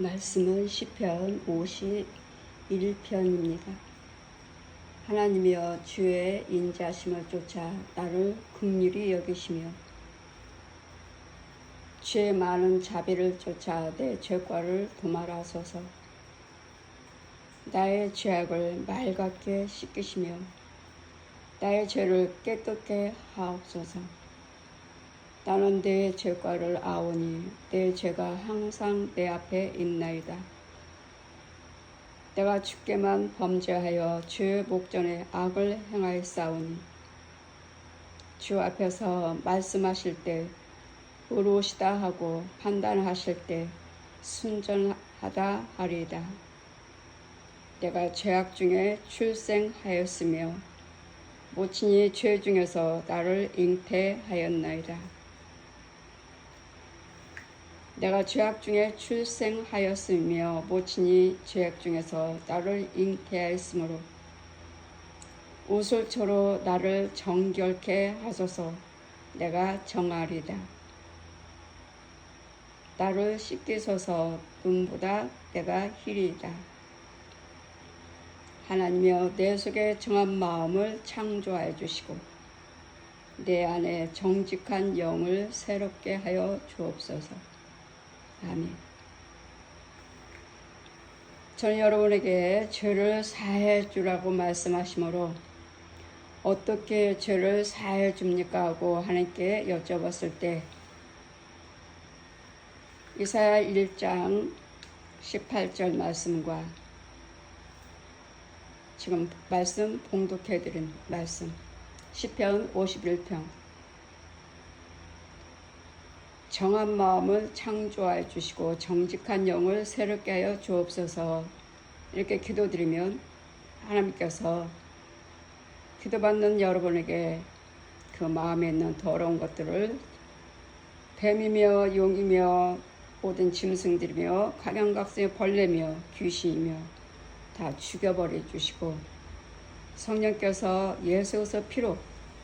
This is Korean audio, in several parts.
말씀은 시편 51편입니다. 하나님이여 주의 인자심을 쫓아 나를 긍휼히 여기시며 주의 많은 자비를 쫓아 내 죄과를 도말하소서 나의 죄악을 맑게 씻기시며 나의 죄를 깨끗게 하옵소서 나는 내 죄과를 아오니 내 죄가 항상 내 앞에 있나이다. 내가 주께만 범죄하여 주의 목전에 악을 행하였사오니 주 앞에서 말씀하실 때 의로우시다 하고 판단하실 때 순전하다 하리이다. 내가 죄악 중에 출생하였으며 모친이 죄 중에서 나를 잉태하였나이다. 내가 죄악 중에 출생하였으며 모친이 죄악 중에서 나를 잉태하였으므로 우슬초로 나를 정결케 하소서 내가 정하리다. 나를 씻기소서 눈보다 내가 희리이다. 하나님여 내 속에 정한 마음을 창조하여 주시고 내 안에 정직한 영을 새롭게 하여 주옵소서. 아멘. 저는 여러분에게 죄를 사해 주라고 말씀하시므로 어떻게 죄를 사해 줍니까 하고 하나님께 여쭤봤을 때 이사야 1장 18절 말씀과 지금 말씀 봉독해 드린 말씀 10편 51편 정한 마음을 창조하여 주시고 정직한 영을 새롭게 하여 주옵소서. 이렇게 기도드리면 하나님께서 기도받는 여러분에게 그 마음에 있는 더러운 것들을 뱀이며 용이며 모든 짐승들이며 각양각색의 벌레며 귀신이며 다 죽여버려 주시고 성령께서 예수의 피로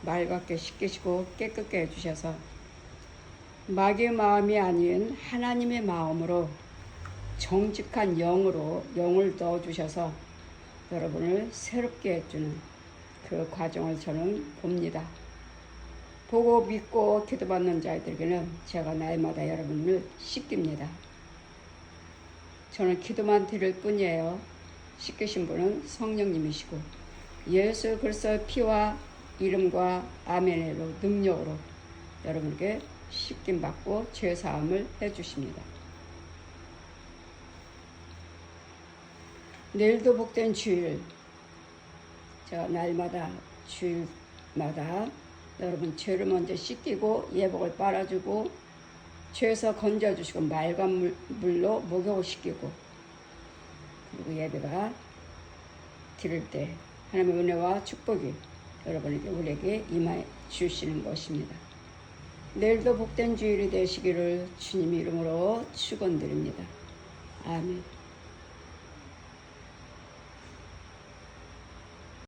맑게 씻기시고 깨끗게 해주셔서 마귀의 마음이 아닌 하나님의 마음으로 정직한 영으로 영을 넣어주셔서 여러분을 새롭게 해주는 그 과정을 저는 봅니다. 보고 믿고 기도받는 자들에게는 제가 날마다 여러분을 씻깁니다. 저는 기도만 드릴 뿐이에요. 씻기신 분은 성령님이시고 예수 그리스도의 피와 이름과 아멘으로 능력으로 여러분에게 씻김 받고 죄 사함을 해 주십니다. 내일도 복된 주일 제가 날마다 주일마다 여러분 죄를 먼저 씻기고 예복을 빨아주고 죄에서 건져 주시고 맑은 물, 물로 목욕을 시키고 그리고 예배가 드릴 때 하나님의 은혜와 축복이 여러분에게 우리에게 임해 주시는 것입니다. 내일도 복된 주일이 되시기를 주님 이름으로 축원드립니다. 아멘.